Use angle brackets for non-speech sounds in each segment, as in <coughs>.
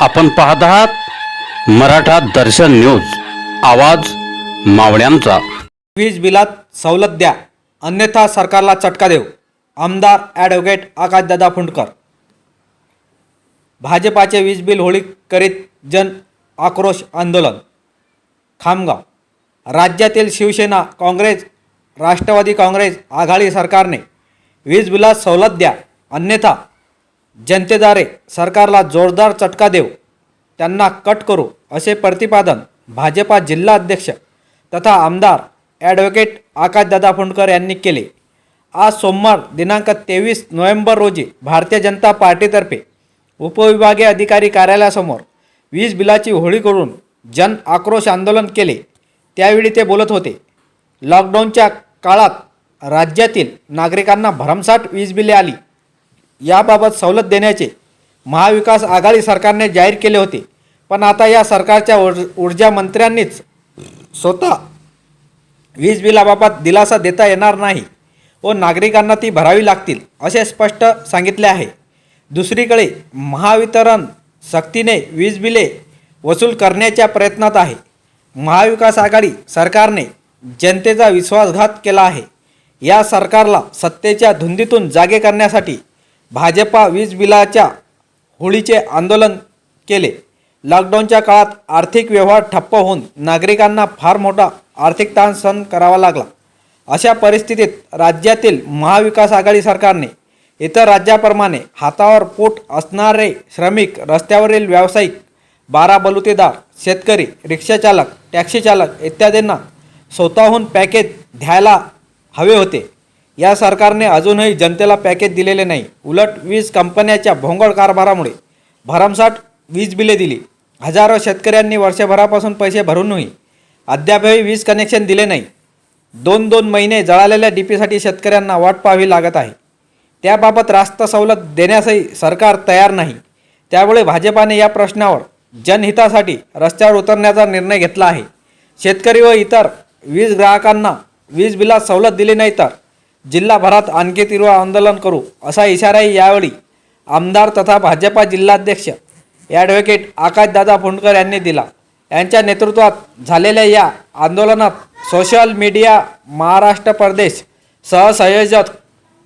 आपण पाहत आहात मराठा दर्शन न्यूज. आवाज मावळ्यांचा. वीज बिलात सवलत द्या. अन्यथा सरकारला चटका देऊ. आमदार ॲडव्होकेट आकाशदादा फुंडकर. भाजपाचे वीज बिल होळी करीत जन आक्रोश आंदोलन. खामगाव. राज्यातील शिवसेना काँग्रेस राष्ट्रवादी काँग्रेस आघाडी सरकारने वीज बिलात सवलत द्या. अन्यथा जनतेद्वारे सरकारला जोरदार चटका देऊ त्यांना कट करू असे प्रतिपादन भाजपा जिल्हा अध्यक्ष तथा आमदार ॲडव्होकेट आकाशदादा फुंडकर यांनी केले. आज सोमवार दिनांक तेवीस नोव्हेंबर रोजी भारतीय जनता पार्टीतर्फे उपविभागीय अधिकारी कार्यालयासमोर वीज बिलाची होळी करून जन आक्रोश आंदोलन केले. त्यावेळी ते बोलत होते लॉकडाऊनच्या काळात राज्यातील नागरिकांना भरमसाठ वीज बिले आली. याबाबत सवलत देण्याचे महाविकास आघाडी सरकारने जाहीर केले होते. पण आता या सरकारच्या ऊर्ज ऊर्जा मंत्र्यांनीच स्वतः वीज बिलाबाबत दिलासा देता येणार नाही व नागरिकांना ती भरावी लागतील असे स्पष्ट सांगितले आहे. दुसरीकडे महावितरण सक्तीने वीज बिले वसूल करण्याच्या प्रयत्नात आहे. महाविकास आघाडी सरकारने जनतेचा विश्वासघात केला आहे. या सरकारला सत्तेच्या धुंदीतून जागे करण्यासाठी भाजपा वीज बिलाच्या होळीचे आंदोलन केले. लॉकडाऊनच्या काळात आर्थिक व्यवहार ठप्प होऊन नागरिकांना फार मोठा आर्थिक ताण सहन करावा लागला. अशा परिस्थितीत राज्यातील महाविकास आघाडी सरकारने इतर राज्याप्रमाणे हातावर पोट असणारे श्रमिक रस्त्यावरील व्यावसायिक बारा बलुतेदार शेतकरी रिक्षाचालक टॅक्सी चालक इत्यादींना स्वतःहून पॅकेज द्यायला हवे होते. या सरकारने अजूनही जनतेला पॅकेज दिलेले नाही. उलट वीज कंपन्याच्या भोंगळ कारभारामुळे भरमसाठ वीज बिले दिली. हजारो शेतकऱ्यांनी वर्षभरापासून पैसे भरूनही अद्यापही वीज कनेक्शन दिले नाही. दोन दोन महिने जळालेल्या डीपीसाठी शेतकऱ्यांना वाट पाहावी लागत आहे. त्याबाबत रास्त सवलत देण्यासही सरकार तयार नाही. त्यामुळे भाजपाने या प्रश्नावर जनहितासाठी रस्त्यावर उतरण्याचा निर्णय घेतला आहे. शेतकरी व इतर वीज ग्राहकांना वीज बिलात सवलत दिली नाही तर जिल्हाभरात आणखी तीव्र आंदोलन करू असा इशाराही यावेळी आमदार तथा भाजपा जिल्हाध्यक्ष ॲडव्होकेट आकाशदादा फुंडकर यांनी दिला. यांच्या नेतृत्वात झालेल्या या आंदोलनात सोशल मीडिया महाराष्ट्र प्रदेश सहसंयोजक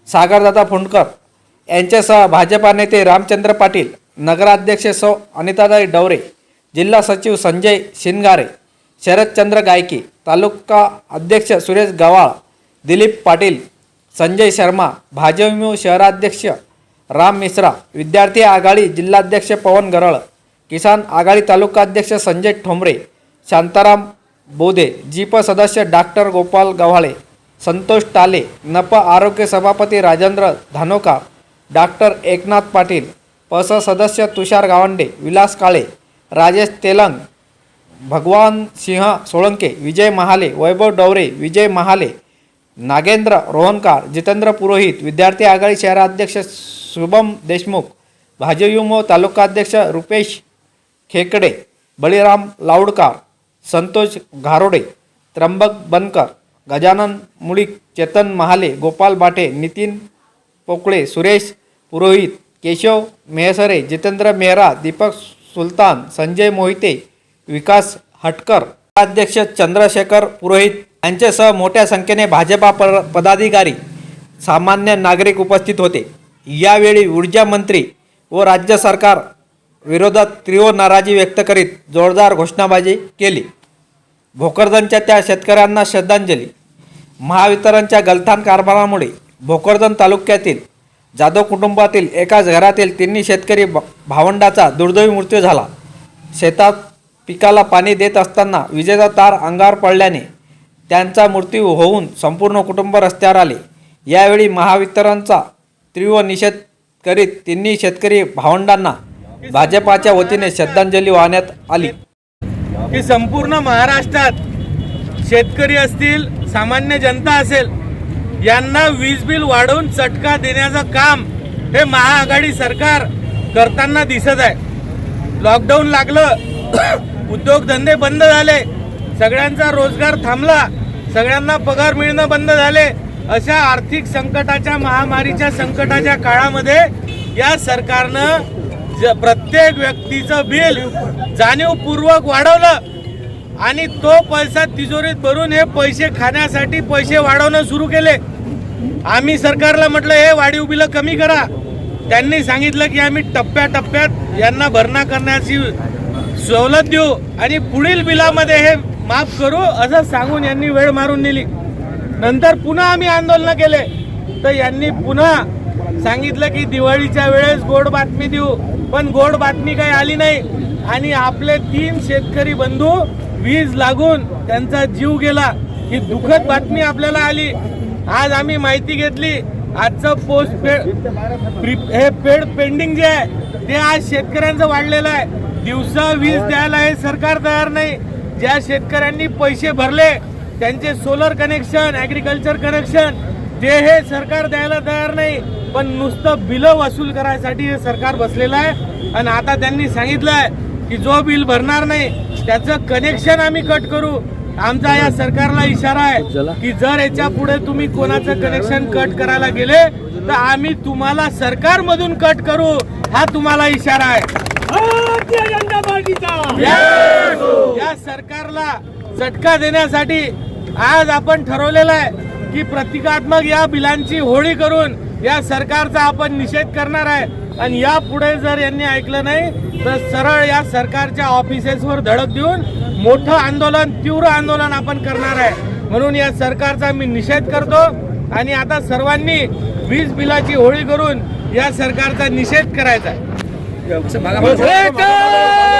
सागरदादा फुंडकर यांच्यासह भाजपा नेते रामचंद्र पाटील नगराध्यक्ष सौ अनिताताई डवरे जिल्हा सचिव संजय शिनगारे शरदचंद्र गायकी तालुका अध्यक्ष सुरेश गवाळ दिलीप पाटील संजय शर्मा भाजपा शहराध्यक्ष राम मिश्रा विद्यार्थी आघाडी जिल्हाध्यक्ष पवन गरळ किसान आघाडी तालुकाध्यक्ष संजय ठोंबरे शांताराम बोधे जीप सदस्य डॉक्टर गोपाल गव्हाळे संतोष टाले नप आरोग्य सभापती राजेंद्र धानोका डॉक्टर एकनाथ पाटील पस सदस्य तुषार गावंडे विलास काळे राजेश तेलंग भगवान सिंह सोळंके विजय महाले वैभव डवरे विजय महाले नागेंद्र रोहनकार जितेंद्र पुरोहित विद्यार्थी आघाडी शहराध्यक्ष शुभम देशमुख भाजयुमो तालुकाध्यक्ष रुपेश खेकडे बळीराम लावडकार संतोष घारोडे त्र्यंबक बनकर गजानन मुळीक चेतन महाले गोपाल बाटे नितीन पोकळे सुरेश पुरोहित केशव मेहसरे जितेंद्र मेहरा दीपक सुलतान संजय मोहिते विकास हटकर अध्यक्ष चंद्रशेखर पुरोहित यांच्यासह मोठ्या संख्येने भाजपा पदाधिकारी सामान्य नागरिक उपस्थित होते. यावेळी ऊर्जा मंत्री व राज्य सरकार विरोधात तीव्र नाराजी व्यक्त करीत जोरदार घोषणाबाजी केली. भोकरदनच्या त्या शेतकऱ्यांना श्रद्धांजली. महावितरणच्या गलथान कारभारामुळे भोकरदन तालुक्यातील जाधव कुटुंबातील एकाच घरातील तिन्ही शेतकरी भ- भावंडाचा दुर्दैवी मृत्यू झाला. शेतात पिकाला पाणी देत असताना विजेचा तार अंगावर पडल्याने त्यांचा मृत्यू होऊन संपूर्ण कुटुंब रस्त्यावर आले. यावेळी महावितरणचा तीव्र निषेध करीत तिन्ही शेतकरी भावंडांना भाजपाच्या वतीने श्रद्धांजली वाहण्यात आली. की संपूर्ण महाराष्ट्रात शेतकरी असतील सामान्य जनता असेल यांना वीज बिल वाढवून चटका देण्याचं काम हे महाआघाडी सरकार करताना दिसत आहे. लॉकडाऊन लागलं <coughs> उद्योगधंदे बंद झाले सगळ्यांचा रोजगार थांबला सगळ्यांना पगार मिळणं बंद झाले अशा आर्थिक संकटाच्या महामारीच्या संकटाच्या काळामध्ये या सरकारनं ज- प्रत्येक व्यक्तीचं बिल जाणीवपूर्वक वाढवलं आणि तो पैसा तिजोरीत भरून हे पैसे खाण्यासाठी पैसे वाढवणं सुरू केले. आम्ही सरकारला म्हटलं हे वाढीव बिलं कमी करा. त्यांनी सांगितलं की आम्ही टप्प्याटप्प्यात यांना भरणा करण्याची सवलत देऊ आणि पुढील बिलामध्ये हे माफ करू असं सांगून यांनी वेळ मारून नेली. नंतर पुन्हा आम्ही आंदोलन केले. तर यांनी पुन्हा सांगितलं की दिवाळीच्या वेळेस गोड बातमी देऊ पण गोड बातमी काही आली नाही. आणि आपले तीन शेतकरी बंधू वीज लागून त्यांचा जीव गेला. ही दुःखद बातमी आपल्याला आली. आज आम्ही माहिती घेतली. आजचं पोस्ट पेड प्री- हे पेड पेंडिंग जे आहे ते आज शेतकऱ्यांचं वाढलेलं आहे. दिवसा वीज द्यायला हे सरकार तयार नाही. ज्या शेतकऱ्यांनी पैसे भरले त्यांचे सोलर कनेक्शन ॲग्रिकल्चर कनेक्शन ते हे सरकार द्यायला तयार नाही पण नुसतं बिलं वसूल करायसाठी हे सरकार बसलेलं आहे. आणि आता त्यांनी सांगितलं आहे की जो बिल भरणार नाही त्याचं कनेक्शन आम्ही कट करू. आमचा या सरकारला इशारा आहे की जर याच्यापुढे तुम्ही कोणाचं कनेक्शन कट करायला गेले तर आम्ही तुम्हाला सरकारमधून कट करू हा तुम्हाला इशारा आहे. या या सरकारला झटका देण्यासाठी आज आपण ठरवलेलं आहे की प्रतिकात्मक या बिलांची होळी करून या सरकारचा आपण निषेध करणार आहे. आणि या पुढे जर यांनी ऐकलं नाही तर सरळ या सरकारच्या ऑफिसेसवर धडक देऊन मोठं आंदोलन तीव्र आंदोलन आपण करणार आहे. म्हणून या सरकारचा मी निषेध करतो. आणि आता सर्वांनी वीज बिलाची होळी करून या सरकारचा निषेध करायचा आहे. एकच मागं.